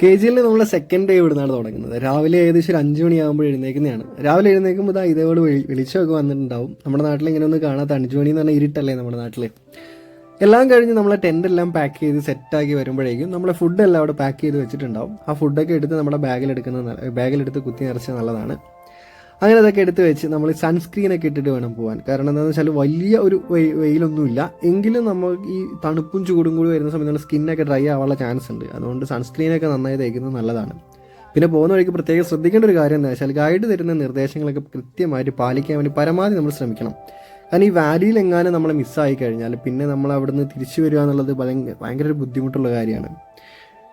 K ജിയിൽ നമ്മൾ second day ഇവിടുന്നാണ് തുടങ്ങുന്നത്. രാവിലെ ഏകദേശം ഒരു അഞ്ച് മണിയാകുമ്പോൾ എഴുന്നേക്കുന്നതാണ് രാവിലെ എഴുന്നേക്കുമ്പോൾ ഇതാ ഇതേപോലെ വിളിച്ചൊക്കെ വന്നിട്ടുണ്ടാവും. നമ്മുടെ നാട്ടിൽ ഇങ്ങനെ ഒന്ന് കാണാത്ത അഞ്ച് മണി എന്ന് പറഞ്ഞാൽ ഇരുട്ടല്ലേ നമ്മുടെ നാട്ടിൽ എല്ലാം കഴിഞ്ഞ് നമ്മളെ ടെന്റ് എല്ലാം പാക്ക് ചെയ്ത് സെറ്റാക്കി വരുമ്പോഴേക്കും നമ്മളെ ഫുഡ് എല്ലാം അവിടെ പാക്ക് ചെയ്ത് വെച്ചിട്ടുണ്ടാവും. ആ ഫുഡൊക്കെ എടുത്ത് നമ്മുടെ ബാഗിലെടുക്കുന്നത് ബാഗിലെടുത്ത് കുത്തി നിറച്ച് നല്ലതാണ്. അങ്ങനെ അതൊക്കെ എടുത്ത് വെച്ച് നമ്മൾ സൺസ്ക്രീൻ ഒക്കെ ഇട്ടിട്ട് വേണം പോകാൻ കാരണം എന്താണെന്ന് വെച്ചാൽ വലിയ ഒരു വെയി- വെയിലൊന്നുമില്ല. എങ്കിലും നമ്മൾ ഈ തണുപ്പും ചൂടും കൂടി വരുന്ന സമയത്ത് നമ്മുടെ സ്കിന്നൊക്കെ ഡ്രൈ ആവാനുള്ള ചാൻസ് ഉണ്ട്. അതുകൊണ്ട് സൺസ്ക്രീനൊക്കെ നന്നായി തേക്കുന്നത് നല്ലതാണ്. പിന്നെ പോകുന്ന വഴിക്ക് പ്രത്യേകം ശ്രദ്ധിക്കേണ്ട ഒരു കാര്യം എന്താ വെച്ചാൽ ഗൈഡ് തരുന്ന നിർദ്ദേശങ്ങളൊക്കെ കൃത്യമായിട്ട് പാലിക്കാൻ വേണ്ടി പരമാവധി നമ്മൾ ശ്രമിക്കണം. കാരണം ഈ വാലിയിൽ എങ്ങാനും നമ്മളെ മിസ്സായി കഴിഞ്ഞാൽ പിന്നെ നമ്മൾ അവിടുന്ന് തിരിച്ചു വരിക എന്നുള്ളത് ഭയങ്കര ഒരു ബുദ്ധിമുട്ടുള്ള കാര്യമാണ്.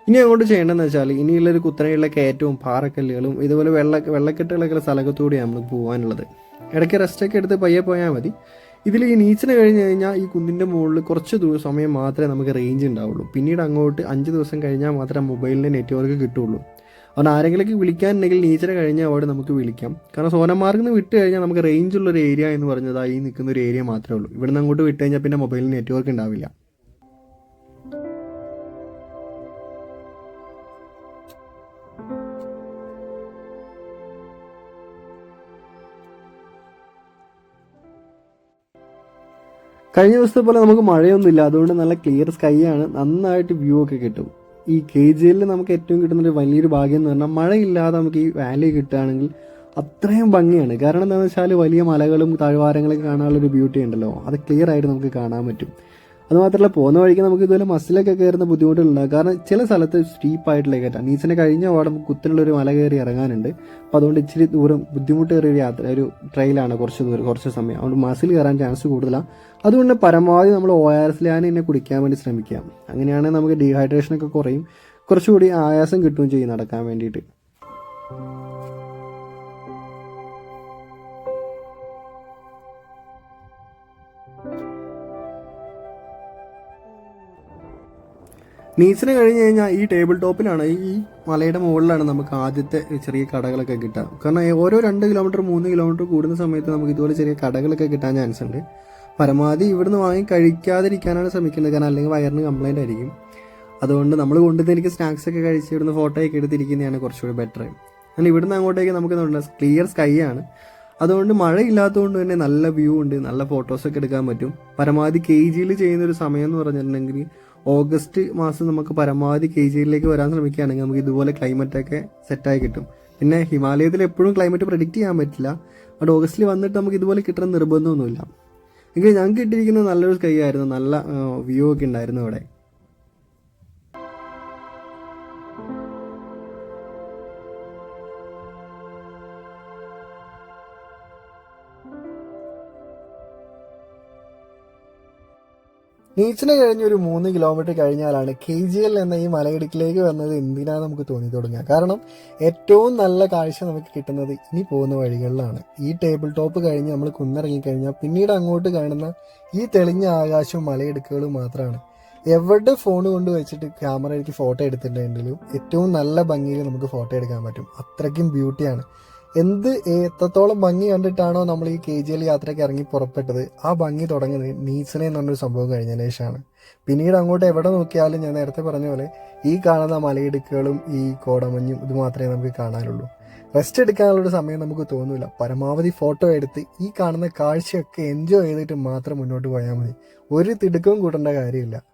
ഇനി അങ്ങോട്ട് ചെയ്യേണ്ടതെന്ന് വെച്ചാൽ ഇനിയുള്ളൊരു കുത്തനെയുള്ള കയറ്റവും പാറക്കല്ലുകളും ഇതുപോലെ വെള്ള വെള്ളക്കെട്ടുകളൊക്കെ സ്ഥലത്തൂടെയാണ് നമ്മൾ പോകാനുള്ളത്. ഇടയ്ക്ക് റെസ്റ്റൊക്കെ എടുത്ത് പയ്യെ പോയാൽ മതി. ഇതിൽ ഈ നീച്ചിന് കഴിഞ്ഞ് കഴിഞ്ഞാൽ ഈ കുന്നിന്റെ മുകളിൽ കുറച്ച് സമയം മാത്രമേ നമുക്ക് റേഞ്ച് ഉണ്ടാവുള്ളൂ. പിന്നീട് അങ്ങോട്ട് അഞ്ച് ദിവസം കഴിഞ്ഞാൽ മാത്രമേ മൊബൈലിന്റെ നെറ്റ്വർക്ക് കിട്ടുള്ളൂ. അവിടെ ആരെങ്കിലൊക്കെ വിളിക്കാനുണ്ടെങ്കിൽ നീച്ചിന് കഴിഞ്ഞാൽ അവിടെ നമുക്ക് വിളിക്കാം. കാരണം സോനമാർഗിൽ വിട്ട് കഴിഞ്ഞാൽ നമുക്ക് റേഞ്ച് ഉള്ള ഒരു ഏരിയ എന്ന് പറഞ്ഞത് ഈ നിൽക്കുന്ന ഒരു ഏരിയ മാത്രമേ ഉള്ളൂ. ഇവിടുന്ന് അങ്ങോട്ട് വിട്ട് കഴിഞ്ഞാൽ പിന്നെ മൊബൈലിൽ നെറ്റ്വർക്ക് ഉണ്ടാവില്ല. കഴിഞ്ഞ ദിവസത്തെ പോലെ നമുക്ക് മഴയൊന്നുമില്ല. അതുകൊണ്ട് നല്ല ക്ലിയർ സ്കൈ ആണ്. നന്നായിട്ട് വ്യൂ ഒക്കെ കിട്ടും. ഈ കെ ജി എല്ലിൽ നമുക്ക് ഏറ്റവും കിട്ടുന്ന ഒരു വലിയൊരു ഭാഗ്യം എന്ന് പറഞ്ഞാൽ മഴയില്ലാതെ നമുക്ക് ഈ വാലി കിട്ടുകയാണെങ്കിൽ അത്രയും ഭംഗിയാണ്. കാരണം എന്താണെന്ന് വെച്ചാൽ വലിയ മലകളും താഴ്വാരങ്ങളൊക്കെ കാണാനുള്ള ഒരു ബ്യൂട്ടി ഉണ്ടല്ലോ. അത് ക്ലിയർ ആയിട്ട് നമുക്ക് കാണാൻ പറ്റും. അത് മാത്രമല്ല പോകുന്ന വഴിക്ക് നമുക്ക് ഇതുപോലെ മസിലൊക്കെ കയറുന്ന ബുദ്ധിമുട്ടുകളുണ്ട് കാരണം ചില സ്ഥലത്ത് സ്റ്റീപ്പായിട്ടുള്ള കയറ്റാം നീച്ചനെ കഴിഞ്ഞ പാടെ കുത്തനുള്ള ഒരു മല കയറി ഇറങ്ങാനുണ്ട്. അപ്പോൾ അതുകൊണ്ട് ഇച്ചിരി ദൂരം ബുദ്ധിമുട്ടേറിയ ഒരു യാത്ര ഒരു ട്രെയിലാണ് കുറച്ച് ദൂരം കുറച്ച് സമയം. അതുകൊണ്ട് മസിൽ കയറാൻ ചാൻസ് കൂടുതലാണ്. അതുകൊണ്ട് പരമാവധി നമ്മൾ ഒ ആർ എസ് ലാൻ തന്നെ കുടിക്കാൻ വേണ്ടി ശ്രമിക്കാം അങ്ങനെയാണെങ്കിൽ നമുക്ക് ഡീഹൈഡ്രേഷൻ ഒക്കെ കുറയും. കുറച്ചുകൂടി ആയാസം കിട്ടുകയും ചെയ്യും നടക്കാൻ വേണ്ടിയിട്ട്. നീച്ചിന് കഴിഞ്ഞ് കഴിഞ്ഞാൽ ഈ ടേബിൾ ടോപ്പിലാണ് ഈ മലയുടെ മുകളിലാണ് നമുക്ക് ആദ്യത്തെ ചെറിയ കടകളൊക്കെ കിട്ടുക കാരണം ഓരോ രണ്ട് കിലോമീറ്റർ മൂന്ന് കിലോമീറ്റർ കൂടുന്ന സമയത്ത് നമുക്ക് ഇതുപോലെ ചെറിയ കടകളൊക്കെ കിട്ടാൻ ചാൻസ് ഉണ്ട്. പരമാവധി ഇവിടുന്ന് വാങ്ങി കഴിക്കാതിരിക്കാനാണ് ശ്രമിക്കുന്നത്. കാരണം അല്ലെങ്കിൽ വയറിന് കംപ്ലൈന്റ് ആയിരിക്കും. അതുകൊണ്ട് നമ്മൾ കൊണ്ടുവന്ന് എനിക്ക് സ്നാക്സ് ഒക്കെ കഴിച്ച് ഇവിടുന്ന് ഫോട്ടോ ഒക്കെ എടുത്തിരിക്കുന്നതാണ് കുറച്ചുകൂടി ബെറ്റർ എന്നാൽ ഇവിടുന്ന് അങ്ങോട്ടേക്ക് നമുക്ക് ക്ലിയർ സ്കൈ ആണ്. അതുകൊണ്ട് മഴയില്ലാത്തതുകൊണ്ട് തന്നെ നല്ല വ്യൂ ഉണ്ട്. നല്ല ഫോട്ടോസൊക്കെ എടുക്കാൻ പറ്റും. പരമാവധി കെ ജിയിൽ ചെയ്യുന്ന ഒരു സമയം എന്ന് പറഞ്ഞിട്ടുണ്ടെങ്കിൽ ഓഗസ്റ്റ് മാസം നമുക്ക് പരമാവധി കെ ജിയിലേക്ക് വരാൻ ശ്രമിക്കുകയാണെങ്കിൽ നമുക്ക് ഇതുപോലെ ക്ലൈമറ്റ് ഒക്കെ സെറ്റായി കിട്ടും. പിന്നെ ഹിമാലയത്തിൽ എപ്പോഴും ക്ലൈമറ്റ് പ്രഡിക്റ്റ് ചെയ്യാൻ പറ്റില്ല. ബട്ട് ഓഗസ്റ്റിൽ വന്നിട്ട് നമുക്ക് ഇതുപോലെ കിട്ടണം നിർബന്ധമൊന്നുമില്ല. എങ്കിൽ ഞങ്ങൾക്ക് കിട്ടിയിരിക്കുന്നത് നല്ലൊരു സ്കൈ ആയിരുന്നു. നല്ല വ്യൂ ഒക്കെ ഉണ്ടായിരുന്നു അവിടെ. നീച്ചിന് കഴിഞ്ഞ് ഒരു മൂന്ന് കിലോമീറ്റർ കഴിഞ്ഞാലാണ് കെ ജി എൽ എന്ന ഈ മലയിടുക്കിലേക്ക് വന്നത് എന്തിനാ നമുക്ക് തോന്നി തുടങ്ങുക. കാരണം ഏറ്റവും നല്ല കാഴ്ച നമുക്ക് കിട്ടുന്നത് ഇനി പോകുന്ന വഴികളിലാണ്. ഈ ടേബിൾ ടോപ്പ് കഴിഞ്ഞ് നമ്മൾ കുന്നിറങ്ങി കഴിഞ്ഞാൽ പിന്നീട് അങ്ങോട്ട് കാണുന്ന ഈ തെളിഞ്ഞ ആകാശവും മലയിടുക്കുകളും മാത്രമാണ് എവിടെ ഫോൺ കൊണ്ട് വെച്ചിട്ട് ക്യാമറയിലേക്ക് ഫോട്ടോ എടുത്തിട്ടുണ്ടെങ്കിലും ഏറ്റവും നല്ല ഭംഗിയിൽ നമുക്ക് ഫോട്ടോ എടുക്കാൻ പറ്റും. അത്രയ്ക്കും ബ്യൂട്ടിയാണ് എന്ത് എത്രത്തോളം ഭംഗി കണ്ടിട്ടാണോ നമ്മൾ ഈ കെ ജി എൽ യാത്രയ്ക്ക് ഇറങ്ങി പുറപ്പെട്ടത്? ആ ഭംഗി തുടങ്ങുന്നത് നീച്ചനെ എന്ന് പറഞ്ഞൊരു സംഭവം കഴിഞ്ഞതിന് ശേഷമാണ്. പിന്നീട് അങ്ങോട്ട് എവിടെ നോക്കിയാലും ഞാൻ നേരത്തെ പറഞ്ഞ പോലെ ഈ കാണുന്ന മലയിടുക്കുകളും ഈ കോടമഞ്ഞും ഇത് മാത്രമേ നമുക്ക് കാണാനുള്ളൂ. റെസ്റ്റ് എടുക്കാനുള്ളൊരു സമയം നമുക്ക് തോന്നില്ല പരമാവധി ഫോട്ടോ എടുത്ത് ഈ കാണുന്ന കാഴ്ചയൊക്കെ എൻജോയ് ചെയ്തിട്ട് മാത്രം മുന്നോട്ട് പോയാൽ മതി. ഒരു തിടുക്കവും കൂട്ടേണ്ട കാര്യമില്ല.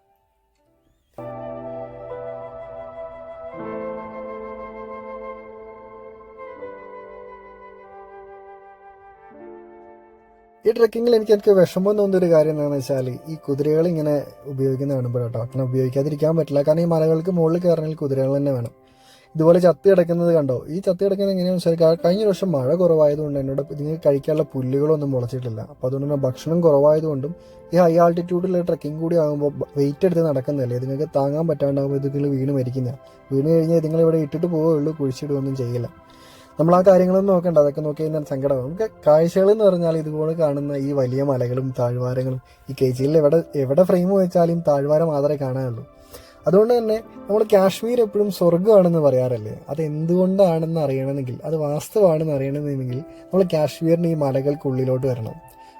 ഈ ട്രക്കിങ്ങിൽ എനിക്ക് എനിക്ക് വിഷമം തോന്നിയ ഒരു കാര്യം എന്താണെന്ന് വെച്ചാൽ ഈ കുതിരകൾ ഇങ്ങനെ ഉപയോഗിക്കുന്ന കാണുമ്പോഴാട്ടോ അങ്ങനെ ഉപയോഗിക്കാതിരിക്കാൻ പറ്റില്ല. കാരണം ഈ മലകൾക്ക് മുകളിൽ കയറണമെങ്കിൽ കുതിരകൾ തന്നെ വേണം. ഇതുപോലെ ചത്ത് കിടക്കുന്നത് കണ്ടോ? ഈ ചത്ത് കിടക്കുന്നത് എങ്ങനെയാണെന്ന് വെച്ചാൽ കഴിഞ്ഞ വർഷം മഴ കുറവായതുകൊണ്ട് എന്നോട് ഇതിന് കഴിക്കാനുള്ള പുല്ലുകളൊന്നും മുളച്ചിട്ടില്ല. അപ്പോൾ അതുകൊണ്ട് തന്നെ ഭക്ഷണം കുറവായതുകൊണ്ടും ഈ ഹൈ ആൾട്ടിറ്റ്യൂഡിലുള്ള ട്രക്കിംഗ് കൂടി ആകുമ്പോൾ വെയിറ്റ് എടുത്ത് നടക്കുന്നതല്ലേ? നിങ്ങൾക്ക് താങ്ങാൻ പറ്റാണ്ടാകുമ്പോൾ ഇതുങ്ങൾ വീണ് മരിക്കുന്ന. വീണ് കഴിഞ്ഞാൽ നിങ്ങൾ ഇവിടെ ഇട്ടിട്ട് പോവുകയുള്ളൂ കുഴിച്ചിടുകയൊന്നും ചെയ്യില്ല. നമ്മൾ ആ കാര്യങ്ങളൊന്നും നോക്കണ്ട. അതൊക്കെ നോക്കി കഴിഞ്ഞാൽ സങ്കടമാണ് നമുക്ക് കാഴ്ചകൾ എന്ന് പറഞ്ഞാൽ ഇതുപോലെ കാണുന്ന ഈ വലിയ മലകളും താഴ്വാരങ്ങളും ഈ കെ ജിയിൽ എവിടെ എവിടെ ഫ്രെയിം വെച്ചാലും താഴ്വാരം മാത്രമേ കാണാനുള്ളൂ. അതുകൊണ്ട് തന്നെ നമ്മൾ കാശ്മീർ എപ്പോഴും സ്വർഗമാണെന്ന് പറയാറല്ലേ? അത് എന്തുകൊണ്ടാണെന്ന് അറിയണമെങ്കിൽ അത് വാസ്തവമാണെന്ന് അറിയണമെന്നുണ്ടെങ്കിൽ നമ്മൾ കാശ്മീരിന് ഈ മലകൾക്കുള്ളിലോട്ട് വരണം.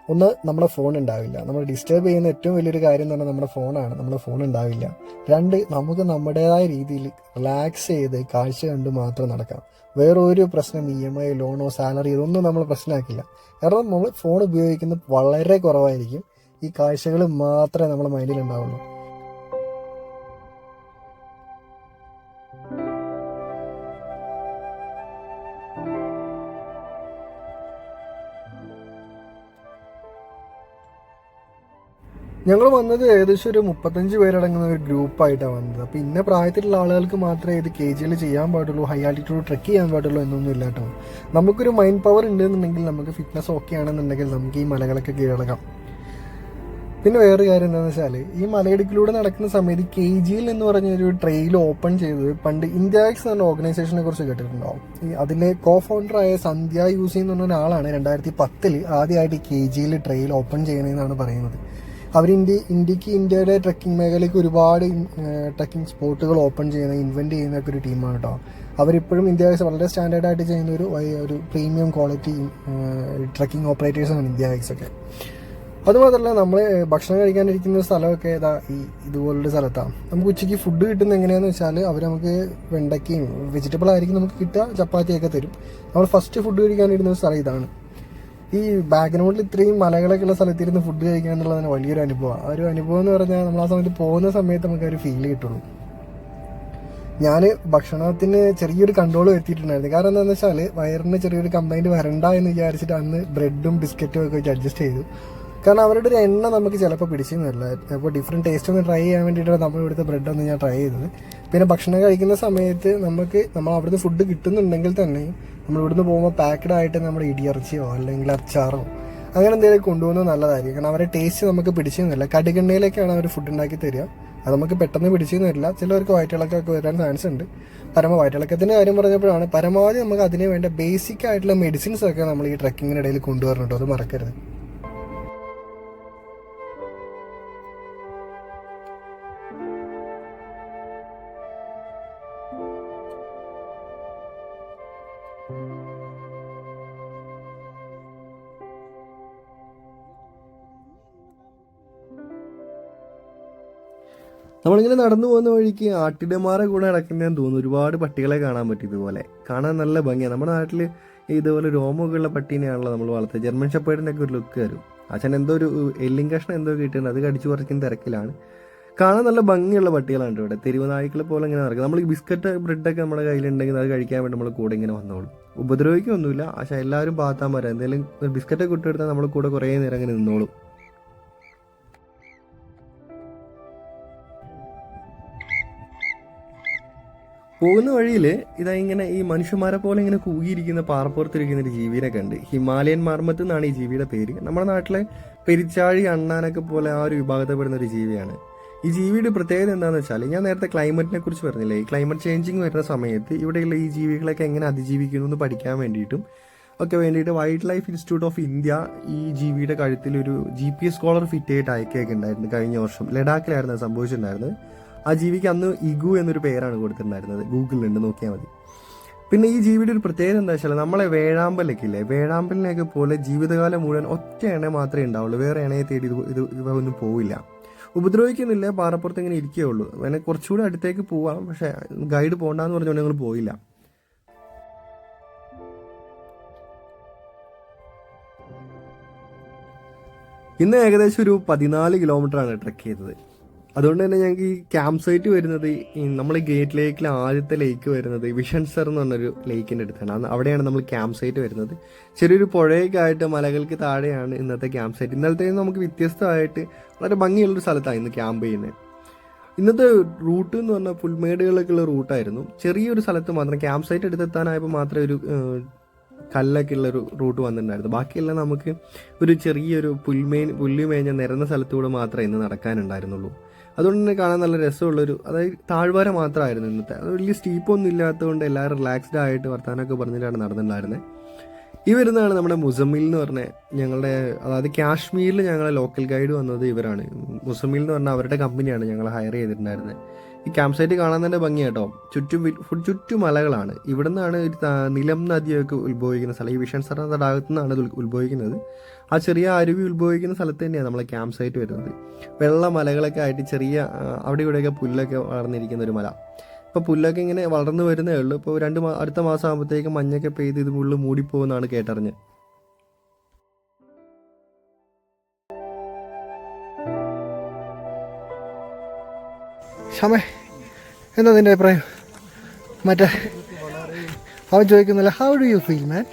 ഒന്ന് നമ്മുടെ ഫോൺ ഉണ്ടാവില്ല. നമ്മൾ ഡിസ്റ്റർബ് ചെയ്യുന്ന ഏറ്റവും വലിയൊരു കാര്യം എന്ന് പറഞ്ഞാൽ നമ്മുടെ ഫോണാണ് നമ്മുടെ ഫോൺ ഉണ്ടാവില്ല. രണ്ട് നമുക്ക് നമ്മുടേതായ രീതിയിൽ റിലാക്സ് ചെയ്ത് കാഴ്ച കണ്ട് മാത്രം നടക്കാം. വേറൊരു പ്രശ്നം ഇ എം ഐ ലോണോ സാലറി ഇതൊന്നും നമ്മൾ പ്രശ്നമാക്കില്ല കാരണം നമ്മൾ ഫോൺ ഉപയോഗിക്കുന്നത് വളരെ കുറവായിരിക്കും. ഈ കാഴ്ചകൾ മാത്രമേ നമ്മുടെ മൈൻഡിൽ ഉണ്ടാവുള്ളൂ. ഞങ്ങൾ വന്നത് ഏകദേശം ഒരു മുപ്പത്തഞ്ച് പേരടങ്ങുന്ന ഒരു ഗ്രൂപ്പായിട്ടാണ് വന്നത്. അപ്പോൾ ഇന്ന പ്രായത്തിലുള്ള ആളുകൾക്ക് മാത്രമേ ഇത് കെ ജിയിൽ ചെയ്യാൻ പാടുള്ളൂ ഹൈ ആൾട്ടിറ്റ്യൂഡ് ട്രെക്ക് ചെയ്യാൻ പാടുള്ളൂ എന്നൊന്നും ഇല്ല കേട്ടോ നമുക്കൊരു മൈൻഡ് പവർ ഉണ്ടെന്നുണ്ടെങ്കിൽ നമുക്ക് ഫിറ്റ്നസ് ഓക്കെ ആണെന്നുണ്ടെങ്കിൽ നമുക്ക് ഈ മലകളൊക്കെ കീഴടക്കാം. പിന്നെ വേറൊരു കാര്യം എന്താണെന്ന് വെച്ചാൽ ഈ മലയിടുക്കിലൂടെ നടക്കുന്ന സമയത്ത് കെ ജിയിൽ എന്ന് പറഞ്ഞ ഒരു ട്രെയിൽ ഓപ്പൺ ചെയ്തത് പണ്ട് ഇന്ത്യ എക്സ് എന്ന ഓർഗനൈസേഷനെ കുറിച്ച് കേട്ടിട്ടുണ്ടാവും ഈ അതിലെ കോ ഫൗണ്ടറായ സന്ധ്യ യൂസി എന്ന് പറഞ്ഞ ഒരാളാണ് രണ്ടായിരത്തി പത്തിൽ ആദ്യമായിട്ട് കെ ജിയിൽ ട്രെയിൽ ഓപ്പൺ ചെയ്യണമെന്നാണ് പറയുന്നത്. അവർ ഇന്ത്യ ഇന്ത്യയ്ക്ക് ഇന്ത്യയുടെ ട്രക്കിംഗ് മേഖലയ്ക്ക് ഒരുപാട് ട്രക്കിംഗ് സ്പോട്ടുകൾ ഓപ്പൺ ചെയ്യുന്ന ഇൻവെന്റ് ചെയ്യുന്ന ഒക്കെ ഒരു ടീമാണ് കേട്ടോ അവരിപ്പോഴും ഇന്ത്യ വളരെ സ്റ്റാൻഡേർഡ് ആയിട്ട് ചെയ്യുന്ന ഒരു ഒരു പ്രീമിയം ക്വാളിറ്റി ട്രക്കിംഗ് ഓപ്പറേറ്റേഴ്സാണ് ഇന്ത്യ ഒക്കെ. അതുമാത്രമല്ല നമ്മൾ ഭക്ഷണം കഴിക്കാനിരിക്കുന്ന സ്ഥലമൊക്കെ ഏതാ ഈ ഇതുപോലുള്ള സ്ഥലത്താണ് നമുക്ക് ഉച്ചയ്ക്ക് ഫുഡ് കിട്ടുന്ന എങ്ങനെയാണെന്ന് വെച്ചാൽ അവർ നമുക്ക് വെണ്ടയ്ക്കയും വെജിറ്റബിൾ ആയിരിക്കും നമുക്ക് കിട്ടുക ചപ്പാത്തിയൊക്കെ തരും. നമ്മൾ ഫസ്റ്റ് ഫുഡ് കഴിക്കാനിരുന്ന സ്ഥലം ഇതാണ്. ഈ ബാക്ക്ഗ്രൗണ്ടിൽ ഇത്രയും മലകളൊക്കെ ഉള്ള സ്ഥലത്തിരുന്ന് ഫുഡ് കഴിക്കുക എന്നുള്ളതാണ് വലിയൊരു അനുഭവമാണ്. ആ ഒരു അനുഭവം എന്ന് പറഞ്ഞാൽ നമ്മൾ ആ സമയത്ത് പോകുന്ന സമയത്ത് നമുക്ക് ആ ഒരു ഫീൽ കിട്ടുള്ളൂ. ഞാൻ ഭക്ഷണത്തിന് ചെറിയൊരു കൺട്രോൾ വരുത്തിയിട്ടുണ്ടായിരുന്നു. കാരണം എന്താണെന്ന് വെച്ചാൽ വയറിന് ചെറിയൊരു കംപ്ലൈന്റ് വരണ്ട എന്ന് വിചാരിച്ചിട്ട് അന്ന് ബ്രെഡും ബിസ്ക്കറ്റും ഒക്കെ വെച്ച് അഡ്ജസ്റ്റ് ചെയ്തു. കാരണം അവരുടെ ഒരു എണ്ണ നമുക്ക് ചിലപ്പോൾ പിടിച്ചെന്ന് വരില്ല. അപ്പോൾ ഡിഫറെന്റ് ടേസ്റ്റ് ഒന്ന് ട്രൈ ചെയ്യാൻ വേണ്ടിയിട്ടാണ് നമ്മൾ ഇവിടുത്തെ ബ്രെഡ് ഒന്ന് ഞാൻ ട്രൈ ചെയ്തത്. പിന്നെ ഭക്ഷണം കഴിക്കുന്ന സമയത്ത് നമുക്ക് നമ്മൾ അവിടുന്ന് ഫുഡ് കിട്ടുന്നുണ്ടെങ്കിൽ തന്നെ നമ്മൾ ഇവിടുന്ന് പോകുമ്പോൾ പാക്കഡ് ആയിട്ട് നമ്മുടെ ഇടിയിറച്ചിയോ അല്ലെങ്കിൽ അച്ചാറോ അങ്ങനെ എന്തെങ്കിലും കൊണ്ടുപോകുന്നത് നല്ലതായിരിക്കും. കാരണം അവരുടെ ടേസ്റ്റ് നമുക്ക് പിടിച്ചെന്നില്ല കടുകെണ്ണയിലേക്കാണ് അവർ ഫുഡ് ഉണ്ടാക്കി തരിക. അത് നമുക്ക് പെട്ടെന്ന് പിടിച്ചെന്ന് വരില്ല. ചിലവർക്ക് വയറ്റിളക്കമൊക്കെ വരാൻ ചാൻസ് ഉണ്ട്. പരമ വയറ്റിളക്കത്തിന്റെ കാര്യം പറഞ്ഞപ്പോഴാണ് പരമാവധി നമുക്ക് അതിന് വേണ്ട ബേസിക് ആയിട്ടുള്ള മെഡിസിൻസ് ഒക്കെ നമ്മൾ ഈ ട്രക്കിങ്ങിനിടയിൽ കൊണ്ടുവരണുണ്ടോ. അത് മറക്കരുത്. നമ്മളിങ്ങനെ നടന്നു പോകുന്ന വഴിക്ക് ആട്ടിടമാരെ കൂടെ നടക്കുന്നതെന്ന് തോന്നുന്നു. ഒരുപാട് പട്ടികളെ കാണാൻ പറ്റും ഇതുപോലെ. കാണാൻ നല്ല ഭംഗിയാണ് നമ്മുടെ നാട്ടിൽ ഇതുപോലെ രോമൊക്കെ ഉള്ള പട്ടീനെയാണല്ലോ നമ്മൾ വളർത്തുക. ജർമ്മൻ ഷപ്പേഡിന്റെ ഒക്കെ ഒരു ലുക്ക് വരും. അച്ഛൻ എന്തോ ഒരു എല്ലിൻ കഷ്ണം എന്തോ കിട്ടുന്നത് അത് കടിച്ചു പറിക്കുന്ന തിരക്കിലാണ്. കാണാൻ നല്ല ഭംഗിയുള്ള പട്ടികളാണ് ഇവിടെ. തെരുവ് നായ്ക്കളെ പോലെ ഇങ്ങനെ നടക്കും. നമ്മൾ ബിസ്ക്കറ്റ് ബ്രെഡൊക്കെ നമ്മുടെ കയ്യിലുണ്ടെങ്കിൽ അത് കഴിക്കാൻ വേണ്ടി നമ്മൾ കൂടെ ഇങ്ങനെ വന്നോളും. ഉപദ്രവിക്കൊന്നുമില്ല. പക്ഷെ എല്ലാവരും പാത്താൻ പറയാം എന്തെങ്കിലും ബിസ്ക്കറ്റൊക്കെ ഇട്ടെടുത്താൽ നമ്മൾ കൂടെ കുറേ നേരം ഇങ്ങനെ നിന്നോളും. പോകുന്ന വഴിയിൽ ഇതാ ഇങ്ങനെ ഈ മനുഷ്യന്മാരെ പോലെ ഇങ്ങനെ കൂകിയിരിക്കുന്ന പാറപ്പുറത്തിരിക്കുന്ന ഒരു ജീവിനെ കണ്ട്. ഹിമാലയൻ മർമ്മത്ത് എന്നാണ് ഈ ജീവിയുടെ പേര്. നമ്മുടെ നാട്ടിലെ പെരിച്ചാഴി അണ്ണാനൊക്കെ പോലെ ആ ഒരു വിഭാഗത്തിൽപ്പെടുന്ന ഒരു ജീവിയാണ്. ഈ ജീവിയുടെ പ്രത്യേകത എന്താണെന്ന് വെച്ചാൽ ഞാൻ നേരത്തെ ക്ലൈമറ്റിനെ കുറിച്ച് പറഞ്ഞില്ലേ? ഈ ക്ലൈമറ്റ് ചേഞ്ചിങ് വരുന്ന സമയത്ത് ഇവിടെയുള്ള ഈ ജീവികളൊക്കെ എങ്ങനെ അതിജീവിക്കുന്നു എന്ന് പഠിക്കാൻ വേണ്ടിയിട്ടും ഒക്കെ വേണ്ടിയിട്ട് wildlife institute of India ഈ ജീവിയുടെ കഴുത്തിൽ ഒരു G P S collar fit ആയിട്ട് അയക്കുകയൊക്കെ ഉണ്ടായിരുന്നു കഴിഞ്ഞ വർഷം. ലഡാക്കിലായിരുന്നു സംഭവിച്ചിട്ടുണ്ടായിരുന്നത്. ആ ജീവിക്ക് അന്ന് ഇഗു എന്നൊരു പേരാണ് കൊടുത്തിട്ടുണ്ടായിരുന്നത്. ഗൂഗിളിലുണ്ട് നോക്കിയാൽ മതി. പിന്നെ ഈ ജീവിയുടെ ഒരു പ്രത്യേകത എന്താ വെച്ചാൽ നമ്മളെ വേഴാമ്പലൊക്കെ ഇല്ലേ വേഴാമ്പലിനെയൊക്കെ പോലെ ജീവിതകാലം മുഴുവൻ ഒറ്റ എണ്ണ മാത്രമേ ഉണ്ടാവുള്ളൂ വേറെ എണ്ണയെ തേടി ഇത് ഇത് ഒന്നും പോവില്ല. ഉപദ്രവിക്കുന്നില്ല പാറപ്പുറത്ത് ഇങ്ങനെ ഇരിക്കേ ഉള്ളൂ. അങ്ങനെ കുറച്ചുകൂടി അടുത്തേക്ക് പോവാം. പക്ഷെ ഗൈഡ് പോകണ്ടെന്ന് പറഞ്ഞുകൊണ്ട് ഞങ്ങൾ പോയില്ല. ഇന്ന് ഏകദേശം ഒരു പതിനാല് കിലോമീറ്റർ ആണ് ട്രക്ക് ചെയ്തത്. അതുകൊണ്ട് തന്നെ ഞങ്ങൾക്ക് ഈ ക്യാമ്പ് സൈറ്റ് വരുന്നത് നമ്മൾ ഗേറ്റ് ലേക്കിൽ ആദ്യത്തെ ലേക്ക് വരുന്നത് വിഷൻ സർ എന്ന് പറഞ്ഞൊരു ലേക്കിന്റെ അടുത്താണ്. അവിടെയാണ് നമ്മൾ ക്യാമ്പ് സൈറ്റ് വരുന്നത്. ചെറിയൊരു പുഴയൊക്കെ ആയിട്ട് മലകൾക്ക് താഴെയാണ് ഇന്നത്തെ ക്യാമ്പ് സൈറ്റ് ഇന്നലത്തെ നമുക്ക് വ്യത്യസ്തമായിട്ട് വളരെ ഭംഗിയുള്ളൊരു സ്ഥലത്താണ് ഇന്ന് ക്യാമ്പ് ചെയ്യുന്നത്. ഇന്നത്തെ റൂട്ട് എന്ന് പറഞ്ഞാൽ പുൽമേടുകളൊക്കെ ഉള്ള റൂട്ടായിരുന്നു ചെറിയൊരു സ്ഥലത്ത് മാത്രം ക്യാമ്പ് സൈറ്റ് എടുത്തെത്താനായപ്പോൾ മാത്രമേ ഒരു കല്ലൊക്കെ ഉള്ള ഒരു റൂട്ട് വന്നിട്ടുണ്ടായിരുന്നു. ബാക്കിയെല്ലാം നമുക്ക് ഒരു ചെറിയൊരു പുൽമേ പുല്ലുമേഞ്ഞ നിരന്ന സ്ഥലത്തൂടെ മാത്രമേ ഇന്ന് നടക്കാനുണ്ടായിരുന്നുള്ളൂ. അതുകൊണ്ട് തന്നെ കാണാൻ നല്ല രസമുള്ളൊരു അതായത് താഴ്വര മാത്രമായിരുന്നു ഇന്നത്തെ. അത് വലിയ സ്റ്റീപ്പൊന്നും ഇല്ലാത്തതുകൊണ്ട് എല്ലാവരും റിലാക്സ്ഡ് ആയിട്ട് വർത്താനമൊക്കെ പറഞ്ഞിട്ടാണ് നടന്നിട്ടുണ്ടായിരുന്നത് ഈ വരുന്നതാണ് നമ്മുടെ മുസമ്മിൽ എന്ന് പറഞ്ഞ ഞങ്ങളുടെ അതായത് കാശ്മീരിൽ ഞങ്ങളെ ലോക്കൽ ഗൈഡ് വന്നത് ഇവരാണ്. മുസമ്മിൽ എന്ന് പറഞ്ഞാൽ അവരുടെ കമ്പനിയാണ് ഞങ്ങൾ ഹയർ ചെയ്തിട്ടുണ്ടായിരുന്നത് ഈ ക്യാമ്പ് സൈറ്റ് കാണാൻ തന്നെ ഭംഗി കേട്ടോ. ചുറ്റും ചുറ്റും മലകളാണ്. ഇവിടെ നിന്നാണ് ഒരു നിലം നദിയൊക്കെ ഉത്ഭവിക്കുന്ന സ്ഥലം. ഈ വിഷൻ സർ തടാകത്തു നിന്നാണ് ഉത്ഭവിക്കുന്നത്. ആ ചെറിയ അരുവി ഉത്ഭവിക്കുന്ന സ്ഥലത്ത് തന്നെയാണ് നമ്മളെ ക്യാമ്പ് സൈറ്റ് വരുന്നത്. വെള്ള മലകളൊക്കെ ആയിട്ട് ചെറിയ അവിടെ ഇവിടെയൊക്കെ പുല്ലൊക്കെ വളർന്നിരിക്കുന്ന ഒരു മല. ഇപ്പോൾ പുല്ലൊക്കെ ഇങ്ങനെ വളർന്നു വരുന്നേ ഉള്ളൂ. ഇപ്പോൾ രണ്ട് അടുത്ത മാസം ആകുമ്പോഴത്തേക്കും മഞ്ഞൊക്കെ പെയ്ത് ഇത് മുള്ളു മൂടിപ്പോകുമെന്നാണ് കേട്ടറിഞ്ഞ്. ഷമേ എന്താ നിന്റെ അഭിപ്രായം? മറ്റേ അവൻ ചോദിക്കുന്നില്ല how do you feel man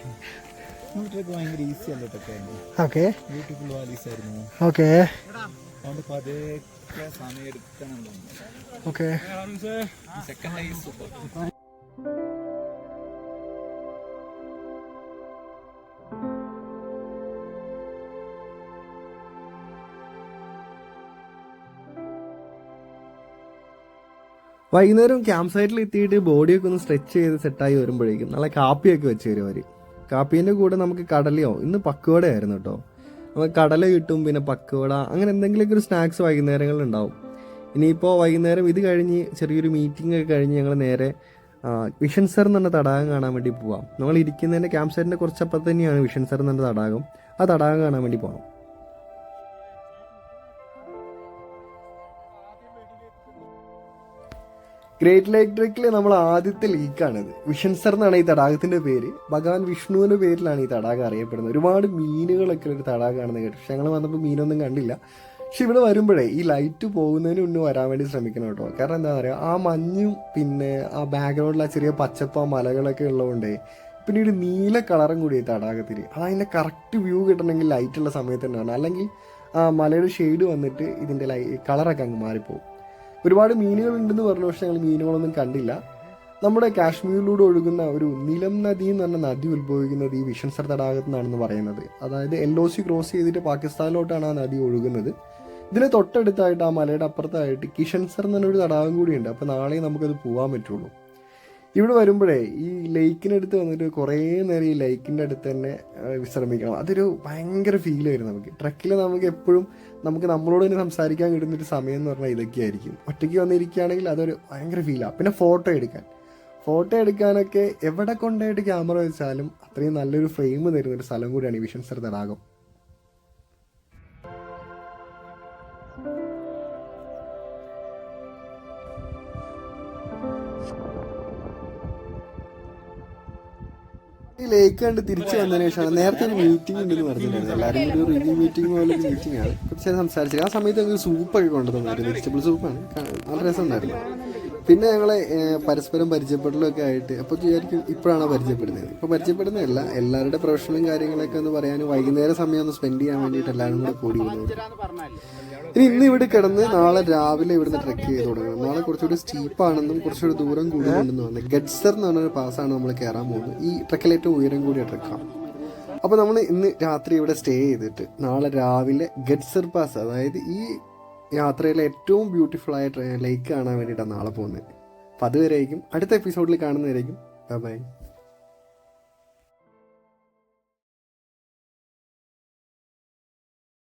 trip ഭയങ്കര ഈസി അല്ലേ ഇതൊക്കെ ഓക്കെ. ബ്യൂട്ടിഫുൾ വാലീസ് ആയിരുന്നു. ഓക്കെ. അതുകൊണ്ട് പതുക്കെ സമയം എടുക്കണം ഓക്കെ. സെക്കൻഡ് ലൈഫ് സൂപ്പർ വൈകുന്നേരം ക്യാമ്പ് സൈറ്റിൽ എത്തിയിട്ട് ബോഡിയൊക്കെ ഒന്ന് സ്ട്രെച്ച് ചെയ്ത് സെറ്റായി വരുമ്പോഴേക്കും നല്ല കാപ്പിയൊക്കെ വെച്ച് തരും അവർ കാപ്പീന്റെ കൂടെ നമുക്ക് കടലയോ? ഇന്ന് പക്കോട ആയിരുന്നു കേട്ടോ നമുക്ക് കടല കിട്ടും പിന്നെ പക്കോട അങ്ങനെ എന്തെങ്കിലുമൊക്കെ ഒരു സ്നാക്സ് വൈകുന്നേരങ്ങളിൽ ഉണ്ടാവും ഇനിയിപ്പോൾ വൈകുന്നേരം ഇത് കഴിഞ്ഞ് ചെറിയൊരു മീറ്റിംഗ് ഒക്കെ കഴിഞ്ഞ് ഞങ്ങൾ നേരെ വിഷൻ സർ എന്ന് പറഞ്ഞ തടാകം കാണാൻ വേണ്ടി പോവാം. നമ്മൾ ഇരിക്കുന്നതിന്റെ ക്യാമ്പ് സൈറ്റിന്റെ കുറച്ചപ്പം തന്നെയാണ് വിഷൻ സർ എന്ന് പറഞ്ഞ തടാകം. ആ തടാകം കാണാൻ വേണ്ടി പോകണം ഗ്രേറ്റ് ലേക്ക് ട്രക്കിലെ നമ്മൾ ആദ്യത്തെ ലീക്കാണിത് വിഷൻ സർ എന്നാണ് ഈ തടാകത്തിന്റെ പേര്. ഭഗവാൻ വിഷ്ണുവിന്റെ പേരിലാണ് ഈ തടാകം അറിയപ്പെടുന്നത്. ഒരുപാട് മീനുകളൊക്കെ ഒരു തടാകമാണെന്ന് കേട്ടു. പക്ഷെ ഞങ്ങൾ വന്നപ്പോൾ മീനൊന്നും കണ്ടില്ല. പക്ഷെ ഇവിടെ വരുമ്പോഴേ ഈ ലൈറ്റ് പോകുന്നതിന് മുന്നേ വരാൻ വേണ്ടി ശ്രമിക്കണം കേട്ടോ. കാരണം എന്താ പറയുക ആ മഞ്ഞും പിന്നെ ആ ബാക്ക്ഗ്രൗണ്ടിൽ ആ ചെറിയ പച്ചപ്പ മലകളൊക്കെ ഉള്ളതുകൊണ്ട് പിന്നെ ഒരു നീല കളറും കൂടി ഈ തടാകത്തിൽ അത് അതിന്റെ കറക്റ്റ് വ്യൂ കിട്ടണമെങ്കിൽ ലൈറ്റുള്ള സമയത്ത് തന്നെ വേണം അല്ലെങ്കിൽ ആ മലയുടെ ഷെയ്ഡ് വന്നിട്ട് ഇതിന്റെ ലൈ കളറൊക്കെ അങ്ങ് മാറിപ്പോകും ഒരുപാട് മീനുകൾ ഉണ്ടെന്ന് പറഞ്ഞു പക്ഷെ ഞങ്ങൾ മീനുകളൊന്നും കണ്ടില്ല. നമ്മുടെ കാശ്മീരിലൂടെ ഒഴുകുന്ന ഒരു നിലം നദി എന്ന് പറഞ്ഞ നദി ഉത്ഭവിക്കുന്നത് ഈ വിഷൻസർ തടാകത്തു നിന്നാണെന്ന് പറയുന്നത്. അതായത് എൽ ഒ സി ക്രോസ് ചെയ്തിട്ട് പാകിസ്ഥാനിലോട്ടാണ് ആ നദി ഒഴുകുന്നത്. ഇതിന് തൊട്ടടുത്തായിട്ട് ആ മലയുടെ അപ്പുറത്തായിട്ട് കിഷൻസർ എന്ന് പറഞ്ഞൊരു തടാകം കൂടിയുണ്ട്. അപ്പോൾ നാളെ നമുക്കത് പോകാൻ പറ്റുള്ളൂ. ഇവിടെ വരുമ്പോഴേ ഈ ലേക്കിനടുത്ത് വന്നിട്ട് കുറേ നേരം ഈ ലേക്കിന്റെ അടുത്ത് തന്നെ വിശ്രമിക്കണം. അതൊരു ഭയങ്കര ഫീൽ വരും നമുക്ക്. ട്രക്കിൽ നമുക്ക് എപ്പോഴും നമുക്ക് നമ്മളോട് തന്നെ സംസാരിക്കാൻ കിട്ടുന്നൊരു സമയം എന്ന് പറഞ്ഞാൽ ഇതൊക്കെയായിരിക്കും ഒറ്റയ്ക്ക് വന്നിരിക്കുകയാണെങ്കിൽ അതൊരു ഭയങ്കര ഫീലാണ് പിന്നെ ഫോട്ടോ എടുക്കാൻ. ഫോട്ടോ എടുക്കാനൊക്കെ എവിടെ കൊണ്ടായിട്ട് ക്യാമറ വെച്ചാലും അത്രയും നല്ലൊരു ഫ്രെയിം തരുന്നൊരു സ്ഥലം കൂടിയാണ് ഈ വിഷൻ സർ തടാകം. ലേക്ക് കണ്ട് തിരിച്ചു വന്നതിന് ശേഷമാണ് നേരത്തെ ഒരു മീറ്റിംഗ് ഉണ്ടെന്ന് പറഞ്ഞിട്ടുണ്ടായിരുന്നു എല്ലാവരും ഒരു റിവ്യൂ മീറ്റിംഗ് പോലെ ഒരു മീറ്റിംഗ് ആണ്. കുറച്ച് സംസാരിച്ചത് ആ സമയത്ത് ഞങ്ങൾക്ക് സൂപ്പൊക്കെ കൊണ്ടുവന്നായിരുന്നു വെജിറ്റബിൾ സൂപ്പാണ് നല്ല രസം രസമുണ്ടായിരുന്നു. പിന്നെ ഞങ്ങളെ പരസ്പരം പരിചയപ്പെടലൊക്കെ ആയിട്ട് അപ്പോൾ വിചാരിക്കും ഇപ്പോഴാണ് പരിചയപ്പെടുന്നത്. ഇപ്പോൾ പരിചയപ്പെടുന്നതല്ല എല്ലാവരുടെ പ്രൊഫഷണലും കാര്യങ്ങളൊക്കെ എന്ന് പറയാൻ വൈകുന്നേരം സമയം ഒന്ന് സ്പെൻഡ് ചെയ്യാൻ വേണ്ടിയിട്ട് എല്ലാവരും കൂടെ കൂടി ഇനി ഇന്ന് ഇവിടെ കിടന്ന് നാളെ രാവിലെ ഇവിടുന്ന് ട്രെക്ക് ചെയ്ത് തുടങ്ങണം. നാളെ കുറച്ചുകൂടി സ്റ്റീപ്പാണെന്നും കുറച്ചുകൂടി ദൂരം കൂടുതലുണ്ടെന്ന് പറഞ്ഞത് ഗഡ്സർ എന്ന് പറഞ്ഞൊരു പാസ്സാണ് നമ്മൾ കയറാൻ പോകുന്നത്. ഈ ട്രക്കിൽ ഏറ്റവും ഉയരം കൂടിയ ട്രക്കാണ് അപ്പോൾ നമ്മൾ ഇന്ന് രാത്രി ഇവിടെ സ്റ്റേ ചെയ്തിട്ട് നാളെ രാവിലെ ഗഡ്സർ പാസ് അതായത് ഈ യാത്രയിലെ ഏറ്റവും ബ്യൂട്ടിഫുൾ ആയ ലേക്ക് കാണാൻ വേണ്ടിയിട്ടാണ് നാളെ പോകുന്നത്. അപ്പോൾ അതുവരെയായിരിക്കും. അടുത്ത എപ്പിസോഡിൽ കാണുന്നതായിരിക്കും ബൈ ബൈ